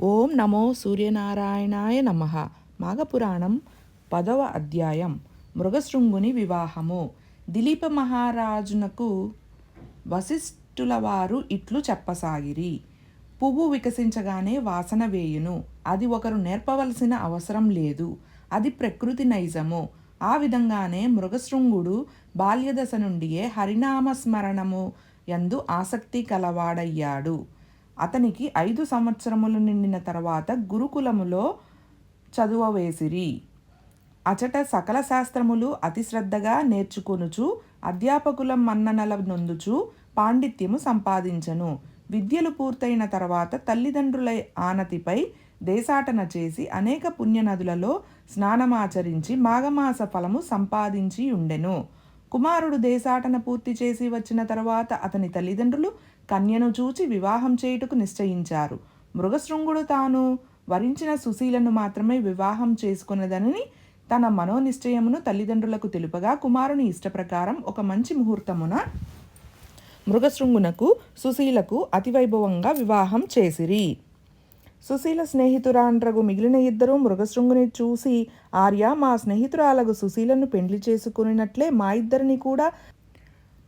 ఓం నమో సూర్యనారాయణాయ నమ. మాఘపురాణం పదవ అధ్యాయం. మృగశృంగుని వివాహము. దిలీప మహారాజునకు వశిష్ఠుల వారు ఇట్లు చెప్పసాగిరి. పువ్వు వికసించగానే వాసన వేయును. అది ఒకరు నేర్పవలసిన అవసరం లేదు. అది ప్రకృతి నైజము. ఆ విధంగానే మృగశృంగుడు బాల్యదశ నుండియే హరినామస్మరణము యందు ఆసక్తి కలవాడయ్యాడు. అతనికి ఐదు సంవత్సరములు నిండిన తర్వాత గురుకులములో చదువవేసిరి. అచట సకల శాస్త్రములు అతి శ్రద్ధగా నేర్చుకొనుచు అధ్యాపకుల మన్ననల నొందుచు పాండిత్యము సంపాదించను. విద్యలు పూర్తయిన తర్వాత తల్లిదండ్రుల ఆనతిపై దేశాటన చేసి అనేక పుణ్యనదులలో స్నానమాచరించి మాఘమాస ఫలము సంపాదించి ఉండెను కుమారుడు దేశాటన పూర్తి చేసి వచ్చిన తర్వాత అతని తల్లిదండ్రులు కన్యను చూచి వివాహం చేయుటకు నిశ్చయించారు. మృగశృంగుడు తాను వరించిన సుశీలను మాత్రమే వివాహం చేసుకున్నదని తన మనోనిశ్చయమును తల్లిదండ్రులకు తెలుపగా కుమారుని ఇష్టప్రకారం ఒక మంచి ముహూర్తమున మృగశృంగునకు సుశీలకు అతివైభవంగా వివాహం చేసిరి. సుశీల స్నేహితురాండ్రగు మిగిలిన ఇద్దరు మృగశృంగుని చూసి ఆర్య మా స్నేహితురాలకు సుశీలను పెండ్లి చేసుకున్నట్లే మా ఇద్దరిని కూడా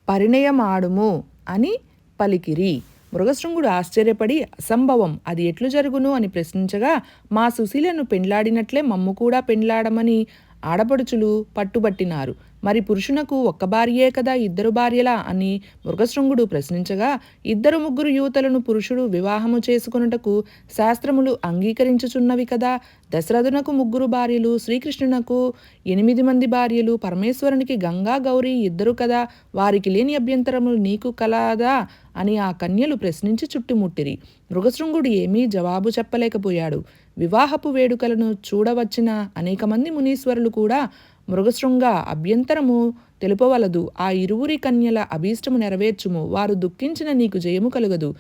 పరిణయమాడుము అని పలికిరి. మృగశృంగుడు ఆశ్చర్యపడి అసంభవం అది ఎట్లు జరుగును? అని ప్రశ్నించగా మా సుశీలను పెండ్లాడినట్లే మమ్ము కూడా పెండ్లాడమని ఆడపడుచులు పట్టుబట్టినారు. మరి పురుషునకు ఒక్క భార్యే కదా ఇద్దరు భార్యలా అని మృగశృంగుడు ప్రశ్నించగా ఇద్దరు ముగ్గురు యువతలను పురుషుడు వివాహము చేసుకున్నటకు శాస్త్రములు అంగీకరించుచున్నవి కదా. దశరథునకు ముగ్గురు భార్యలు శ్రీకృష్ణునకు ఎనిమిది మంది భార్యలు పరమేశ్వరునికి గంగా గౌరీ ఇద్దరు కదా. వారికి లేని అభ్యంతరములు నీకు కలదా అని ఆ కన్యలు ప్రశ్నించి చుట్టుముట్టిరి. మృగశృంగుడు ఏమీ జవాబు చెప్పలేకపోయాడు. వివాహపు వేడుకలను చూడవచ్చిన అనేక మంది మునీశ్వరులు కూడా మృగశృంగ అభ్యంతరము తెలుపవలదు. ఆ ఇరువురి కన్యల అభీష్టము నెరవేర్చుము. వారు దుఃఖించిన నీకు జయము కలుగదు.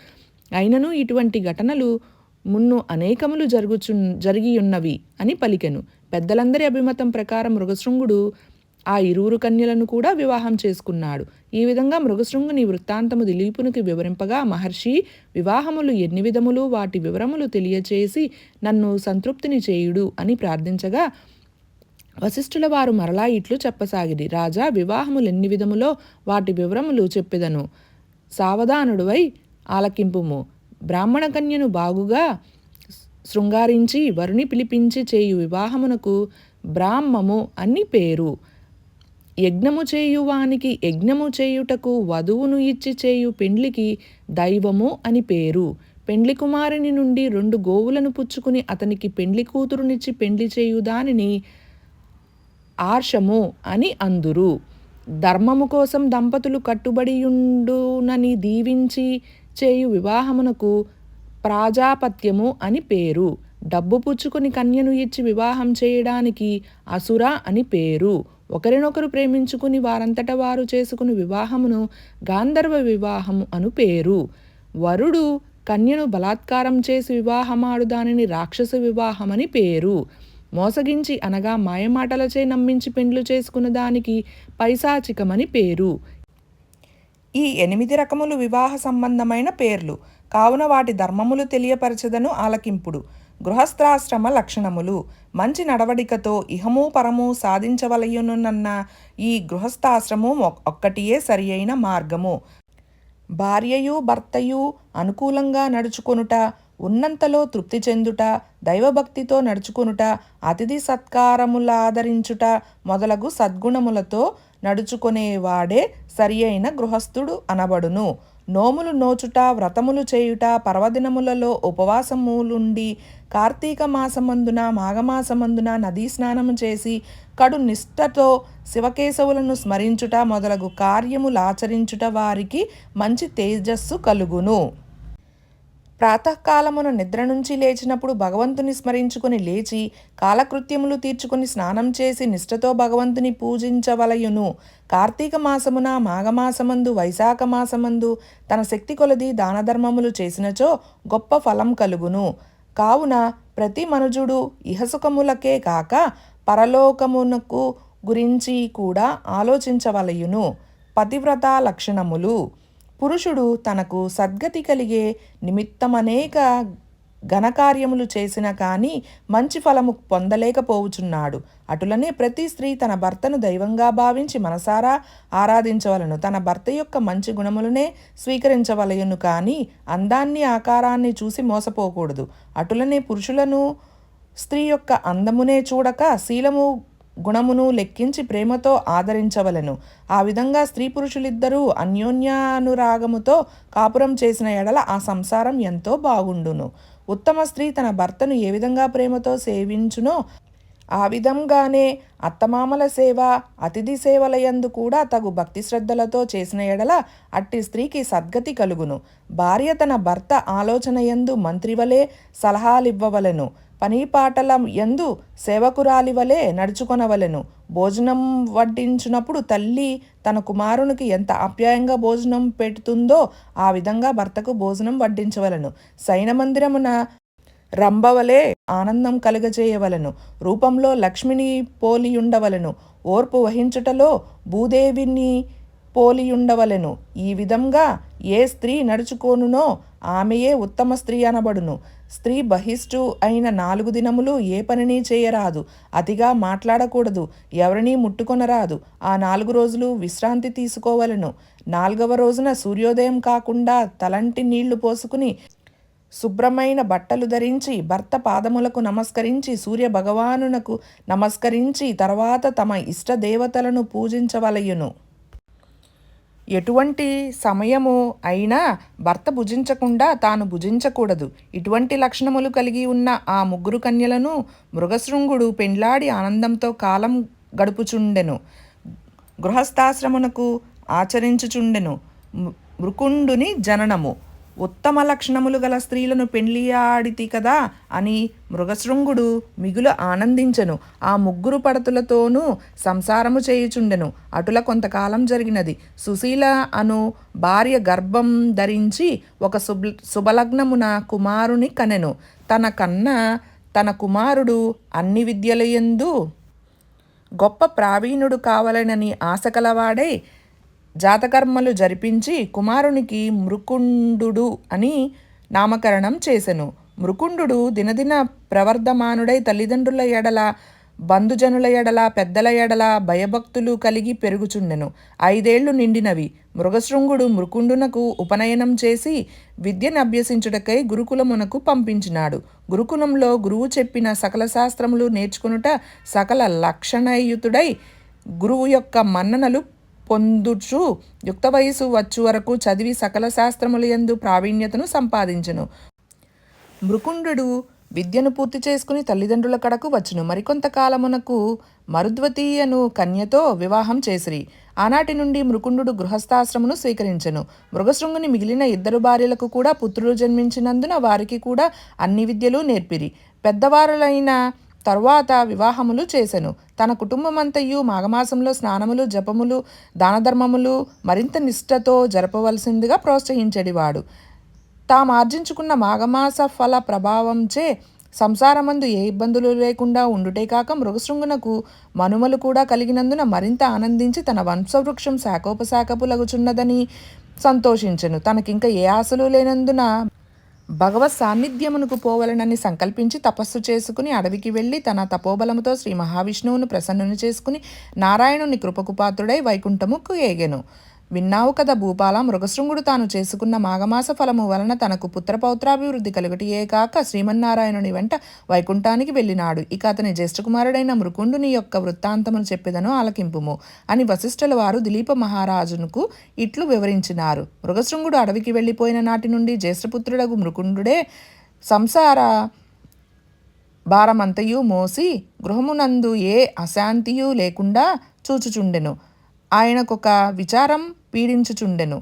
అయినను ఇటువంటి ఘటనలు మున్ను అనేకములు జరుగుచు జరిగియున్నవి అని పలికెను. పెద్దలందరి అభిమతం ప్రకారం మృగశృంగుడు ఆ ఇరువురు కన్యలను కూడా వివాహం చేసుకున్నాడు. ఈ విధంగా మృగశృంగుని వృత్తాంతము దిలీపునికి వివరింపగా మహర్షి వివాహములు ఎన్ని విధములు? వాటి వివరములు తెలియచేసి నన్ను సంతృప్తిని చేయుడు అని ప్రార్థించగా వశిష్ఠుల వారు మరలా ఇట్లు చెప్పసాగిరి. రాజా వివాహములు ఎన్ని విధములో వాటి వివరములు చెప్పెదను. సావధానుడువై ఆలకింపుము. బ్రాహ్మణ కన్యను బాగుగా శృంగారించి వరుని పిలిపించి చేయు వివాహమునకు బ్రాహ్మము అని పేరు. యజ్ఞము చేయువానికి యజ్ఞము చేయుటకు వధువును ఇచ్చి చేయు పెండ్లికి దైవము అని పేరు. పెండ్లి కుమారుని నుండి రెండు గోవులను పుచ్చుకుని అతనికి పెండ్లి కూతురునిచ్చి పెండ్లి చేయు దానిని ఆర్షము అని అందురు. ధర్మము కోసం దంపతులు కట్టుబడియుండునని దీవించి చేయు వివాహమునకు ప్రాజాపత్యము అని పేరు. డబ్బు పుచ్చుకుని కన్యను ఇచ్చి వివాహం చేయడానికి అసుర అని పేరు. ఒకరినొకరు ప్రేమించుకుని వారంతట వారు చేసుకుని వివాహమును గాంధర్వ వివాహము అను పేరు. వరుడు కన్యను బలాత్కారం చేసి వివాహమాడు దానిని రాక్షస వివాహమని పేరు. మోసగించి అనగా మాయమాటలచే నమ్మించి పెండ్లు చేసుకున్న దానికి పైశాచికమని పేరు. ఈ ఎనిమిది రకములు వివాహ సంబంధమైన పేర్లు. కావున వాటి ధర్మములు తెలియపరచదను ఆలకింపుడు. గృహస్థాశ్రమ లక్షణములు. మంచి నడవడికతో ఇహము పరము సాధించవలయునున్న ఈ గృహస్థాశ్రము ఒక్కటియే సరి అయిన మార్గము. భార్యయు భర్తయు అనుకూలంగా నడుచుకొనుట ఉన్నంతలో తృప్తి చెందుట దైవభక్తితో నడుచుకొనుట అతిథి సత్కారములాదరించుట మొదలగు సద్గుణములతో నడుచుకునేవాడే సరి అయిన గృహస్థుడు అనబడును. నోములు నోచుట వ్రతములు చేయుట పర్వదినములలో ఉపవాసములుండి కార్తీక మాసమందున మాఘమాసమందున నదీ స్నానము చేసి కడు నిష్ఠతో శివకేశవులను స్మరించుట మొదలగు కార్యములాచరించుట వారికి మంచి తేజస్సు కలుగును. ప్రాతకాలమున నిద్ర నుంచి లేచినప్పుడు భగవంతుని స్మరించుకుని లేచి కాలకృత్యములు తీర్చుకుని స్నానం చేసి నిష్ఠతో భగవంతుని పూజించవలయును. కార్తీక మాసమున మాఘమాసమందు వైశాఖ మాసమందు తన శక్తి కొలది దానధర్మములు చేసినచో గొప్ప ఫలం కలుగును. కావున ప్రతి మనుజుడు ఇహసుఖములకే కాక పరలోకమునకు గురించి కూడా ఆలోచించవలయును. పతివ్రత లక్షణములు. పురుషుడు తనకు సద్గతి కలిగే నిమిత్తమనేక ఘనకార్యములు చేసినా కానీ మంచి ఫలము పొందలేకపోవుచున్నాడు. అటులనే ప్రతి స్త్రీ తన భర్తను దైవంగా భావించి మనసారా ఆరాధించవలను. తన భర్త యొక్క మంచి గుణములనే స్వీకరించవలయను కానీ అందాన్ని ఆకారాన్ని చూసి మోసపోకూడదు. అటులనే పురుషులను స్త్రీ యొక్క అందమునే చూడక శీలము గుణమును లెక్కించి ప్రేమతో ఆదరించవలను. ఆ విధంగా స్త్రీ పురుషులిద్దరూ అన్యోన్యానురాగముతో కాపురం చేసిన ఎడల ఆ సంసారం ఎంతో బాగుండును. ఉత్తమ స్త్రీ తన భర్తను ఏ విధంగా ప్రేమతో సేవించునో ఆ విధంగానే అత్తమామల సేవ అతిథి సేవలయందు కూడా తగు భక్తి శ్రద్ధలతో చేసిన ఎడల అట్టి స్త్రీకి సద్గతి కలుగును. భార్య తన భర్త ఆలోచనయందు మంత్రివలే సలహాలివ్వవలెను. పనిపాటల యందు సేవకురాలి వలె నడుచుకొనవలెను. భోజనం వడ్డించినప్పుడు తల్లి తన కుమారునికి ఎంత ఆప్యాయంగా భోజనం పెడుతుందో ఆ విధంగా భర్తకు భోజనం వడ్డించవలను. సైన మందిరమున రంభవలే ఆనందం కలుగజేయవలను. రూపంలో లక్ష్మిని పోలియుండవలను. ఓర్పు వహించుటలో భూదేవిని పోలియుండవలెను. ఈ విధంగా ఏ స్త్రీ నడుచుకోనునో ఆమెయే ఉత్తమ స్త్రీ అనబడును. స్త్రీ బహిష్టు అయిన నాలుగు దినములు ఏ పనిని చేయరాదు. అతిగా మాట్లాడకూడదు. ఎవరినీ ముట్టుకొనరాదు. ఆ నాలుగు రోజులు విశ్రాంతి తీసుకోవలను. నాలుగవ రోజున సూర్యోదయం కాకుండా తలంటి నీళ్ళు పోసుకుని శుభ్రమైన బట్టలు ధరించి భర్త పాదములకు నమస్కరించి సూర్య భగవానునకు నమస్కరించి తర్వాత తమ ఇష్ట దేవతలను పూజించవలయును. ఎటువంటి సమయము అయినా భర్త భుజించకుండా తాను భుజించకూడదు. ఇటువంటి లక్షణములు కలిగి ఉన్న ఆ ముగ్గురు కన్యలను మృగశృంగుడు పెండ్లాడి ఆనందంతో కాలం గడుపుచుండెను. గృహస్థాశ్రమునకు ఆచరించుచుండెను. మృకుండుని జననము. ఉత్తమ లక్షణములు గల స్త్రీలను పెండ్లియాడితి కదా అని మృగశృంగుడు మిగులు ఆనందించెను. ఆ ముగ్గురు పడతులతోనూ సంసారము చేయుచుండెను. అటుల కొంతకాలం జరిగినది. సుశీల అను భార్య గర్భం ధరించి ఒక శుభ శుభలగ్నమున కుమారుని కనెను. తన కన్న తన కుమారుడు అన్ని విద్యలయందు గొప్ప ప్రావీణుడు కావాలనని ఆశ కలవాడై జాతకర్మలు జరిపించి కుమారునికి మృకుండు అని నామకరణం చేసెను. మృకుండు దినదిన ప్రవర్ధమానుడై తల్లిదండ్రుల ఎడల బంధుజనుల ఎడల పెద్దల ఎడల భయభక్తులు కలిగి పెరుగుచుండెను. ఐదేళ్ళు నిండినవి. మృగశృంగుడు మృకుండునకు ఉపనయనం చేసి విద్యను అభ్యసించుటకై గురుకులమునకు పంపించినాడు. గురుకులంలో గురువు చెప్పిన సకల శాస్త్రములు నేర్చుకునుట సకల లక్షణయుతుడై గురువు యొక్క మన్ననలు పొందుచు. యుక్త వయసు వచ్చు వరకు చదివి సకల శాస్త్రములయందు ప్రావీణ్యతను సంపాదించును. మృకుండు విద్యను పూర్తి చేసుకుని తల్లిదండ్రుల కడకు వచ్చును. మరికొంతకాలమునకు మరుద్వతీయను కన్యతో వివాహం చేసిరి. ఆనాటి నుండి మృకుండు గృహస్థాశ్రమును స్వీకరించెను. మృగశృంగుని మిగిలిన ఇద్దరు భార్యలకు కూడా పుత్రులు జన్మించినందున వారికి కూడా అన్ని విద్యలు నేర్పిరి. పెద్దవారులైన తరువాత వివాహములు చేసెను. తన కుటుంబమంతయు మాఘమాసంలో స్నానములు జపములు దానధర్మములు మరింత నిష్ఠతో జరపవలసిందిగా ప్రోత్సహించేడివాడు. తాము ఆర్జించుకున్న మాఘమాస ఫల ప్రభావంచే సంసారమందు ఏ ఇబ్బందులు లేకుండా ఉండుటే కాక మృగశృంగునకు మనుమలు కూడా కలిగినందున మరింత ఆనందించి తన వంశవృక్షం శాఖోపశాఖపులగుచున్నదని సంతోషించెను. తనకింక ఏ ఆశలు లేనందున భగవత్ సాన్నిధ్యమునకు పోవలనని సంకల్పించి తపస్సు చేసుకుని అడవికి వెళ్ళి తన తపోబలముతో శ్రీ మహావిష్ణువును ప్రసన్నుని చేసుకుని నారాయణుని కృపకుపాత్రుడై వైకుంఠముకు ఏగెను. విన్నావు కదా భూపాల మృగశృంగుడు తాను చేసుకున్న మాఘమాస ఫలము వలన తనకు పుత్రపౌత్రాభివృద్ధి కలుగటియే కాక శ్రీమన్నారాయణుని వెంట వైకుంఠానికి వెళ్ళినాడు. ఇక అతని జ్యేష్ఠకుమారుడైన మృకుండుని యొక్క వృత్తాంతమును చెప్పిదను ఆలకింపుము అని వశిష్ఠుల వారు దిలీప మహారాజునకు ఇట్లు వివరించినారు. మృగశృంగుడు అడవికి వెళ్ళిపోయిన నాటి నుండి జ్యేష్ఠపుత్రుడగు మృకుండుడే సంసార భారమంతయు మోసి గృహమునందు ఏ అశాంతియు లేకుండా చూచుచుండెను. ఆయనకొక విచారం పీడించుచుండెను.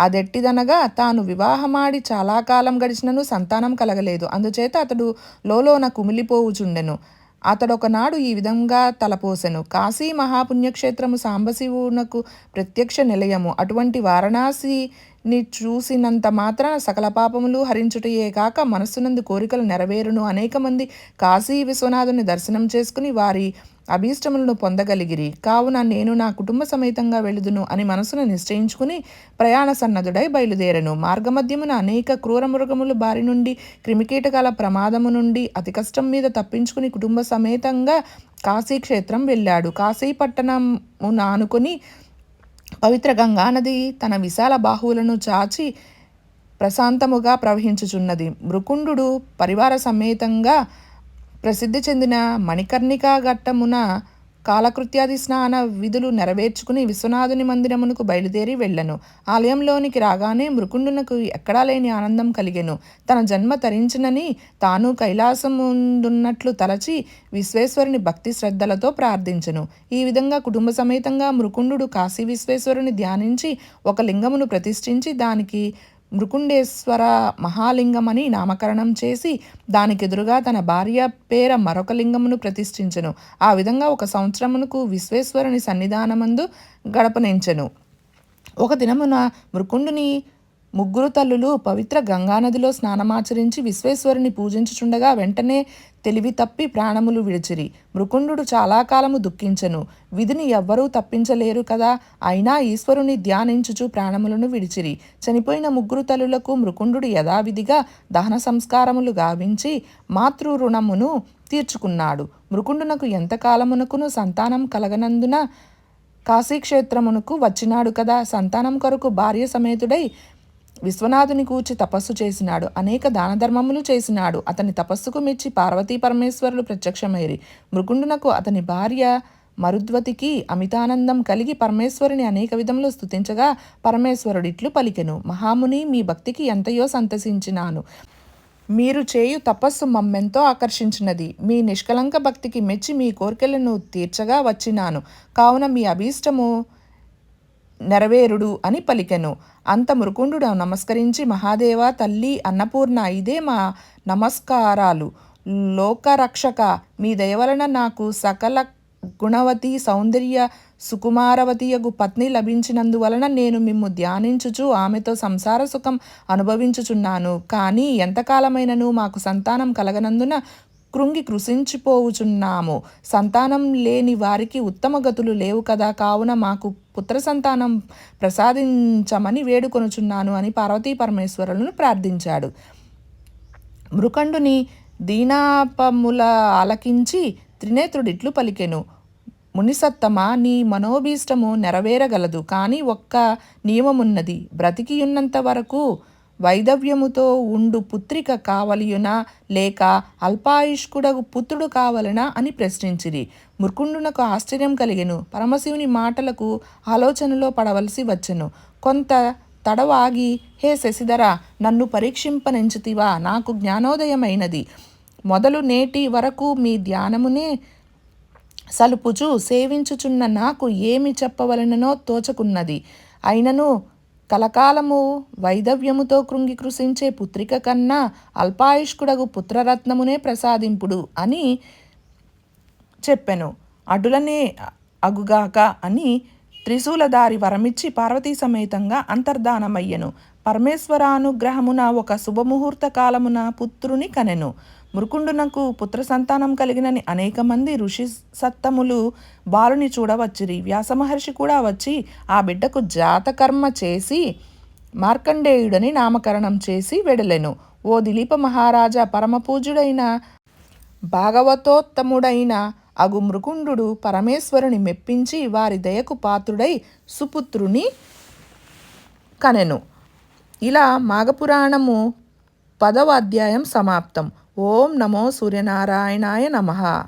అదెట్టిదనగా తాను వివాహమాడి చాలా కాలం గడిచినను సంతానం కలగలేదు. అందుచేత అతడు లోలోన కుమిలిపోవుచుండెను. అతడొకనాడు ఈ విధంగా తలపోసెను. కాశీ మహాపుణ్యక్షేత్రము సాంబశివునకు ప్రత్యక్ష నిలయము. అటువంటి వారణాసిని చూసినంత మాత్రాన సకల పాపములు హరించుటయే కాక మనస్సునందు కోరికలు నెరవేరును అనేక మంది కాశీ విశ్వనాథుని దర్శనం చేసుకుని వారి అభీష్టములను పొందగలిగిరి. కావున నేను నా కుటుంబ సమేతంగా వెళుదును అని మనసును నిశ్చయించుకుని ప్రయాణ సన్నద్ధుడై బయలుదేరను. మార్గమధ్యమున అనేక క్రూర మృగములు బారి నుండి క్రిమికీటకాల ప్రమాదము నుండి అతి కష్టం మీద తప్పించుకుని కుటుంబ సమేతంగా కాశీ క్షేత్రం వెళ్ళాడు. కాశీ పట్టణమును ఆనుకొని పవిత్ర గంగానది తన విశాల బాహువులను చాచి ప్రశాంతముగా ప్రవహించుచున్నది. మృకుండు పరివార సమేతంగా ప్రసిద్ధి చెందిన మణికర్ణికా ఘట్టమున కాలకృత్యాది స్నాన విధులు నెరవేర్చుకుని విశ్వనాథుని మందిరమునకు బయలుదేరి వెళ్ళను. ఆలయంలోనికి రాగానే మృకుండునకు ఎక్కడా లేని ఆనందం కలిగెను. తన జన్మ తరించినని తాను కైలాసముందున్నట్లు తలచి విశ్వేశ్వరుని భక్తి శ్రద్ధలతో ప్రార్థించెను. ఈ విధంగా కుటుంబ సమేతంగా మృకుండు కాశీ విశ్వేశ్వరుని ధ్యానించి ఒక లింగమును ప్రతిష్ఠించి దానికి మృకుండేశ్వర మహాలింగమని నామకరణం చేసి దానికెదురుగా తన భార్య పేర మరొక లింగమును ప్రతిష్ఠించెను. ఆ విధంగా ఒక సంవత్సరమునకు విశ్వేశ్వరుని సన్నిధానమందు గడపనించెను. ఒక దినమున మృకుండుని ముగ్గురు తల్లులు పవిత్ర గంగానదిలో స్నానమాచరించి విశ్వేశ్వరుని పూజించుచుండగా వెంటనే తెలివి తప్పి ప్రాణములు విడిచిరి. మృకుండు చాలా కాలము దుఃఖించెను. విధిని ఎవ్వరూ తప్పించలేరు కదా. అయినా ఈశ్వరుని ధ్యానించుచు ప్రాణములను విడిచిరి. చనిపోయిన ముగ్గురు తల్లులకు మృకుండు యథావిధిగా దహన సంస్కారములు గావించి మాతృ రుణమును తీర్చుకున్నాడు. మృకుండునకు ఎంతకాలమునకును సంతానం కలగనందున కాశీక్షేత్రమునకు వచ్చినాడు కదా. సంతానం కొరకు భార్య సమేతుడై విశ్వనాథుని కూర్చి తపస్సు చేసినాడు. అనేక దానధర్మములు చేసినాడు. అతని తపస్సుకు మెచ్చి పార్వతీ పరమేశ్వరులు ప్రత్యక్షమైరి. మృకుండునకు అతని భార్య మరుద్వతికి అమితానందం కలిగి పరమేశ్వరుని అనేక విధములు స్థుతించగా పరమేశ్వరుడిట్లు పలికెను. మహాముని మీ భక్తికి ఎంతయో సంతసించినాను. మీరు చేయు తపస్సు మమ్మెంతో ఆకర్షించినది. మీ నిష్కలంక భక్తికి మెచ్చి మీ కోరికలను తీర్చగా వచ్చినాను. కావున మీ అభీష్టము నెరవేరుడు అని పలికెను. అంత మురుకుండు నమస్కరించి మహాదేవ తల్లి అన్నపూర్ణ ఇదే మా నమస్కారాలు. లోకరక్షక మీ దయవలన నాకు సకల గుణవతి సౌందర్య సుకుమారవతియగు పత్ని లభించినందువలన నేను మిమ్ము ధ్యానించుచు ఆమెతో సంసార సుఖం అనుభవించుచున్నాను. కానీ ఎంతకాలమైనను మాకు సంతానం కలగనందున కృంగి కృషించిపోవుచున్నాము సంతానం లేని వారికి ఉత్తమ గతులు లేవు కదా. కావున మాకు పుత్ర సంతానం ప్రసాదించమని వేడుకొనుచున్నాను అని పార్వతీ పరమేశ్వరులను ప్రార్థించాడు. మృకండుని దీనాపముల ఆలకించి త్రినేత్రుడిట్లు పలికెను. మునిసత్తమ నీ మనోభీష్టము నెరవేరగలదు. కానీ ఒక్క నియమమున్నది. బ్రతికియున్నంత వరకు వైదవ్యముతో ఉండు పుత్రిక కావలియునా లేక అల్పాయుష్కుడగు పుత్రుడు కావలనా అని ప్రశ్నించిరి. ముర్కుండునకు ఆశ్చర్యం కలిగెను. పరమశివుని మాటలకు ఆలోచనలో పడవలసి వచ్చెను. కొంత తడవాగి హే శశిధర నన్ను పరీక్షింపనెంచుతివా? నాకు జ్ఞానోదయమైనది. మొదలు నేటి వరకు మీ ధ్యానమునే సలుపుచు సేవించుచున్న నాకు ఏమి చెప్పవలననో తోచకున్నది. అయినను కలకాలము వైదవ్యముతో కృంగి కృషించే పుత్రిక కన్నా అల్పాయుష్కుడగు పుత్రరత్నమునే ప్రసాదింపుడు అని చెప్పెను. అటులనే అగుగాక అని త్రిశూలధారి వరమిచ్చి పార్వతీ సమేతంగా అంతర్ధానమయ్యను. పరమేశ్వరానుగ్రహమున ఒక శుభముహూర్త కాలమున పుత్రుని కనెను. మృకుండునకు పుత్ర సంతానం కలిగినని అనేక మంది ఋషి సత్తములు బాలుని చూడవచ్చిరి. వ్యాసమహర్షి కూడా వచ్చి ఆ బిడ్డకు జాతకర్మ చేసి మార్కండేయుడని నామకరణం చేసి వెడలెను. ఓ దిలీప మహారాజా పరమపూజుడైన భాగవతోత్తముడైన అగు మృకుండు పరమేశ్వరుని మెప్పించి వారి దయకు పాత్రుడై సుపుత్రుని కనెను. ఇలా మాఘపురాణము పదవ అధ్యాయం సమాప్తం. ఓం నమో సూర్యనారాయణాయ నమః.